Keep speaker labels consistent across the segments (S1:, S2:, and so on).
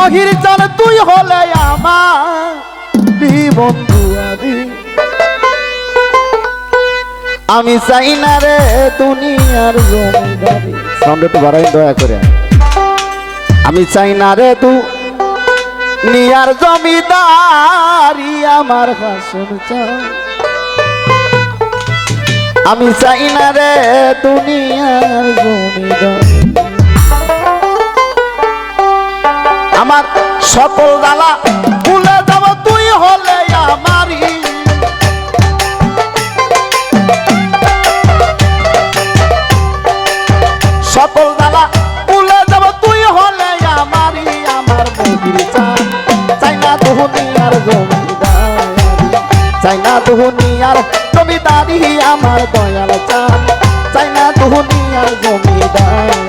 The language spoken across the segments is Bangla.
S1: মহির চান তুই হলে আমার। বন্ধু আদি। আমি চাই না রে দুনিয়ার জমিদারি। সাউন্ড একটু বাড়াই দয়া করে। আমি চাই না রে তু নিয়ার জমিদারি আমার হাসন চাই। আমি চাই না রে দুনিয়ার জমিদারি। আমার সকল দালা ভুলে যাব তুই হলে আমারই। সকল দালা ভুলে যাব তুই হলে আমারই, আমার মন্দির চাই না দুনিয়ার জমিদারি। চাই না দুনিয়ার জমিদারি, আমার দয়াল চাই না দুনিয়ার জমিদারি।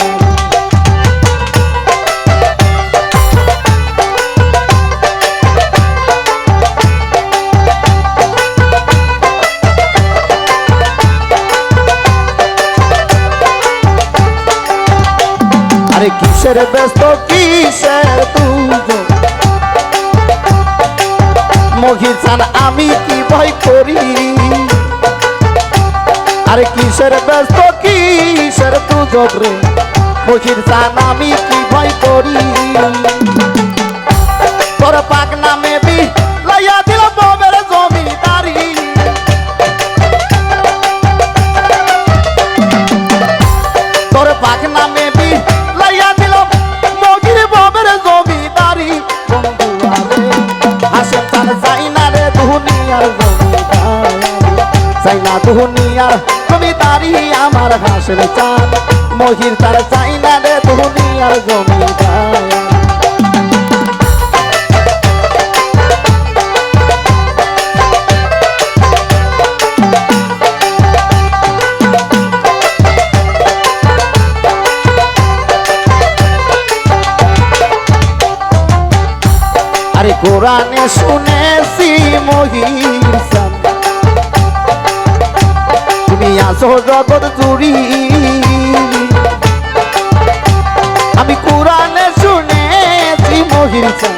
S1: কিসের ব্যস্ত, কিসের তুজন মহি চান, আমি কি ভয় করি? আরে কিসের ব্যস্ত, কিসের তুজন রে? মহির চান, আমি কি ভয় করি? তোর পাক দুনিয়ার জমিদারি আমার হাসের চান মহির তার চাই না রে দুনিয়ার জমিদারি। আরে কোরআনে শুনেছি মহির তুমি আসো জগৎ জুড়ি। আমি কোরআনে শুনেছি সান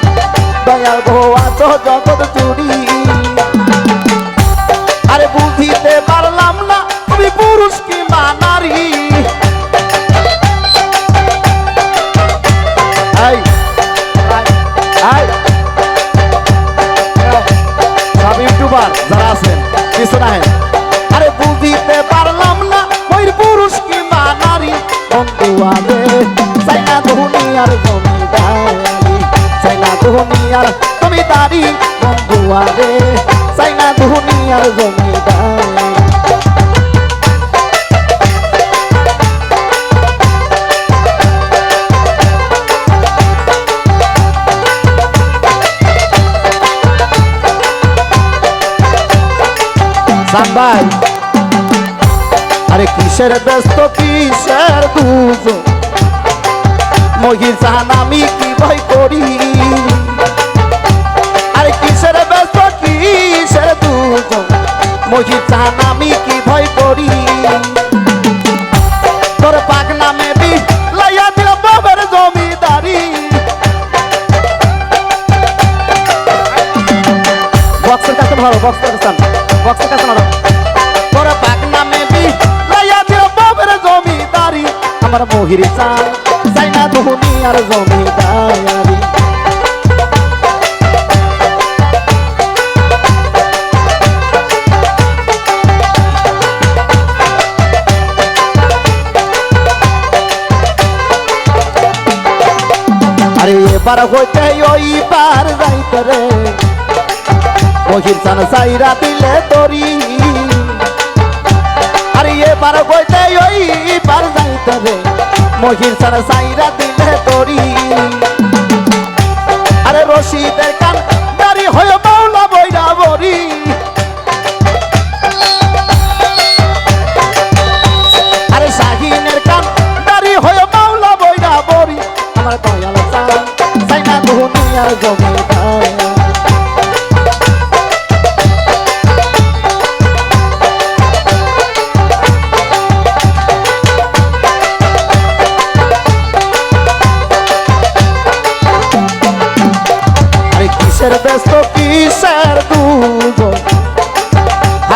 S1: দয়াল গো আসো জগৎ জুড়ি। আরে বুঝিতে পারলাম না তুমি পুরুষ কি নারী। এই এই। দুনিয়ার জমিদারি চাই না দুনিয়ার জমিদারি বন্ধু আলে চাই না দুনিয়ার জমিদারি সাম্বাই আরে কিসের ব্যস্ত, কিসের দুজন মহির চাহান আমি কি ভয় করি? আরে কিসের ব্যস্ত, কিসের দুজন মহির চাহান আমি কি ভয় করি? তোর পাক নামে বি লাইয়া দিল বাবার জমিদারি। বক্সের কাছে ধরো, বক্সের কাছে বক্সের কাছে ধরো তোর পাক নামে বি লাইয়া দিল বাবার জমিদারি। আমার মহির চান চাই না দুনিয়ার জমিদারি আরে এবার হইতে ওই পার যাইতে রে। মহির সাইরা দিলে তরি। এবার কইতে ওই পার যাইতে রে। মহির সারা সাইরা দিলে তরি। আরে রশিদের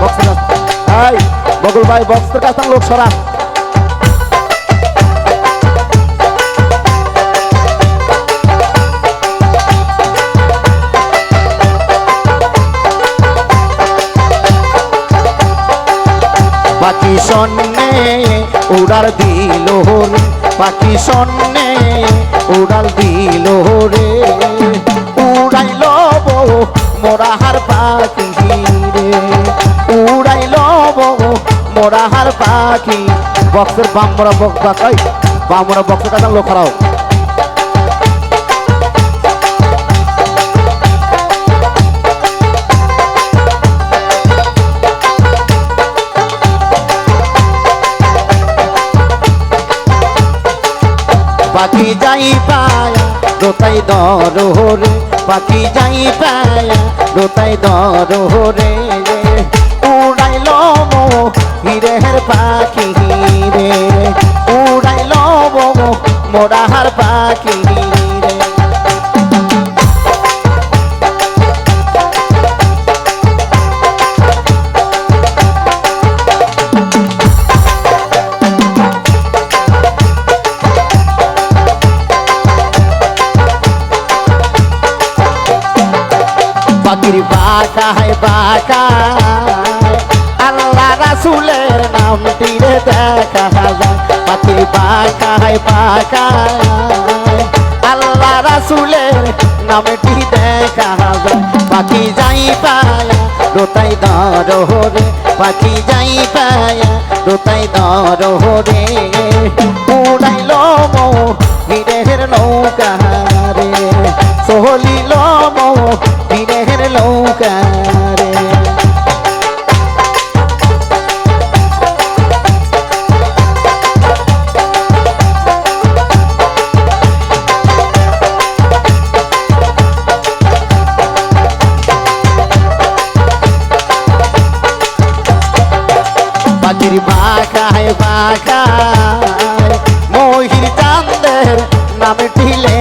S1: বক্সের এই, বকুল ভাই বক্সের কাছে লোক সরান পাখি উড়াল দিল রে পাখি সন্নে উড়াল দিল রে। উড়াইল মোরাহার পাখি উড়াইল মোরাহার পাখি। বক্সের বামরা বক্স বাকাই, বামরা বক্সের কাছে লোক খারাও পাখি যাই পায়া দোতাই দর রে। পাখি যাই পায়া দোতাই দর রে। হিরের পাখি রে। উড়াইল মো মোরাহার পাখি রে। পাখির বাঁকায় বাঁকায় আল্লাহ রাসুলের নামটি রে দেখা যায়। পাখির বাঁকায় বাঁকায় আল্লাহ রাসুলের নামটি দেখা যায়। পাখি যাই পায়া দোতাই দর রে পাখি যাই পায়া দোতাই দর রে উড়াইল মো হিরের নৌকা রে। সোহলিল মো হিরের নৌকা রে।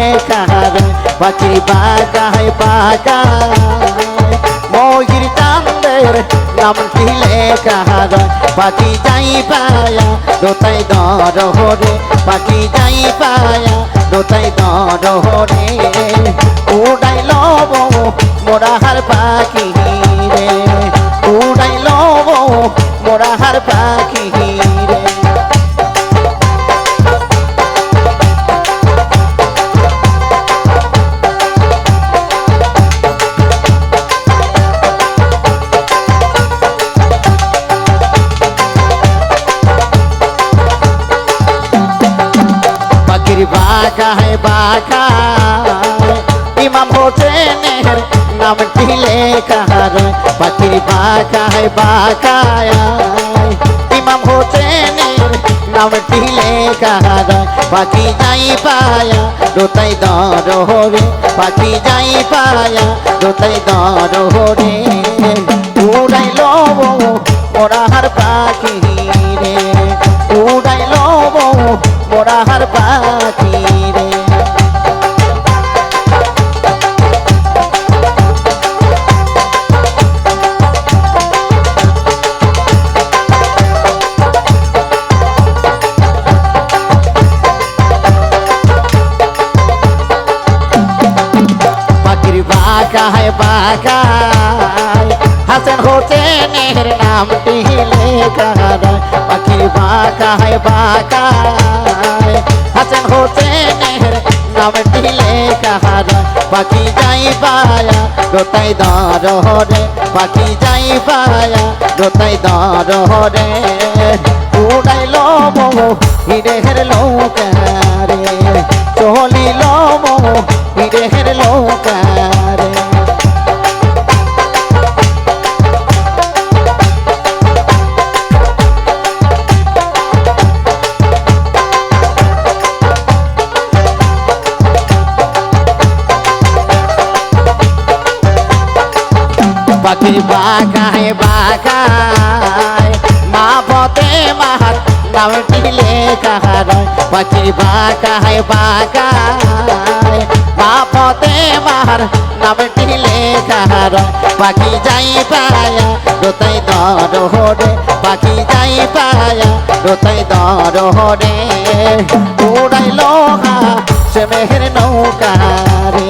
S1: নামটি লেখা রে পাখির বাঁকায় বাঁকায় মহির চান্দের নামটি লেখা রে পাখি যাই পায়া, দোতাই দর হরে পাখি যাই পায়া, দোতাই দর হরে। উড়াইল মোরাহার পাখি রে উড়াইল মোরাহার পাখি বাঘায় বাঘায় ইমাম হোসেনের নামটি লেখা রে? পাখির বাঘায় বাঘায় ইমাম হোসেনের নামটি লেখা রে? পাখি যাই পায়া দোতাই দর হরে। পাখি যাই পায়া দোতাই দর হরে। উড়াইল মোরাহার পাখি। বাগায় হাসান হোসেনের নামটি লেখা পাখির বাগায় বাগায় হাসান হোসেনের নামটি লেখা পাখি যাই পায়া দোতাই দর হরে। পাখি যাই পায়া দোতাই দর হরে। উড়াইল চলিল মো, হিরের লৌকারে পাখি বাগায় বাগায়। মা পদে মাহার নামটি লেখা রয় পাখি বাগায় বাগায়। মা পদে মাহার নামটি লেখা রয় পাখি যাই পায়া, রোতাই দর হরে। পাখি যাই পায়া, রোতাই দর হরে। উড়াই লোহা সে মেহের নৌকা রে